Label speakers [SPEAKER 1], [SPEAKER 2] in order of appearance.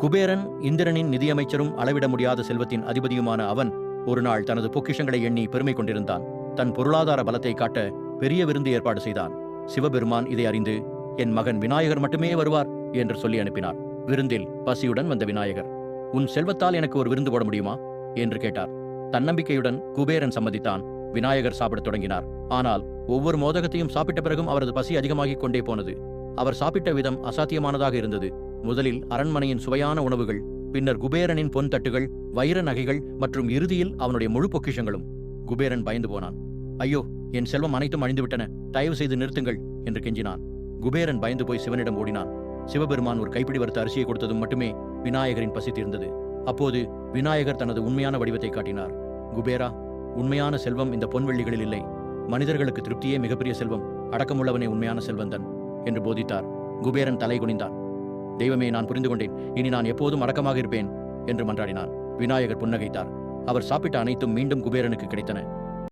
[SPEAKER 1] குபேரன் இந்திரனின் நிதியமைச்சரும் அளவிட முடியாத செல்வத்தின் அதிபதியுமான அவன் ஒருநாள் தனது பொக்கிஷங்களை எண்ணி பெருமை கொண்டிருந்தான். தன் பொருளாதார பலத்தை காட்ட பெரிய விருந்து ஏற்பாடு செய்தான். சிவபெருமான் இதை அறிந்து என் மகன் விநாயகர் மட்டுமே வருவார் என்று சொல்லி அனுப்பினார். விருந்தில் பசியுடன் வந்த விநாயகர் உன் செல்வத்தால் எனக்கு ஒரு விருந்து போட முடியுமா? என்று கேட்டார். தன்னம்பிக்கையுடன் குபேரன் சம்மதித்தான். விநாயகர் சாப்பிடத் தொடங்கினார். ஆனால் ஒவ்வொரு மோதகத்தையும் சாப்பிட்ட பிறகும் அவரது பசி அதிகமாகிக் கொண்டே போனது. அவர் சாப்பிட்ட விதம் அசாத்தியமானதாக இருந்தது. முதலில் அரண்மனையின் சுவையான உணவுகள் பின்னர் குபேரனின் பொன் தட்டுகள் வைர நகைகள் மற்றும் இறுதியில் அவனுடைய முழு பொக்கிஷங்களும். குபேரன் பயந்து போனான். ஐயோ என் செல்வம் அனைத்தும் அழிந்துவிட்டன. தயவு செய்து நிறுத்துங்கள் என்று கெஞ்சினான். குபேரன் பயந்து போய் சிவனிடம் ஓடினான். சிவபெருமான் ஒரு கைப்பிடி வறுத்த அரிசியை கொடுத்ததும் மட்டுமே விநாயகரின் பசி தீர்ந்தது. அப்போது விநாயகர் தனது உண்மையான வடிவத்தை காட்டினார். குபேரா உண்மையான செல்வம் இந்த பொன்வெள்ளிகளில் இல்லை. மனிதர்களுக்கு திருப்தியே மிகப்பெரிய செல்வம். அடக்கமுள்ளவனே உண்மையான செல்வந்தன் என்று போதித்தார். குபேரன் தலை குனிந்தான். தெய்வமே நான் புரிந்து கொண்டேன் இனி நான் எப்போதும் அடக்கமாக இருப்பேன் என்று மன்றாடினான் விநாயகர் புன்னகைத்தார். அவர் சாப்பிட்ட அனைத்தும் மீண்டும் குபேரனுக்கு கிடைத்தன.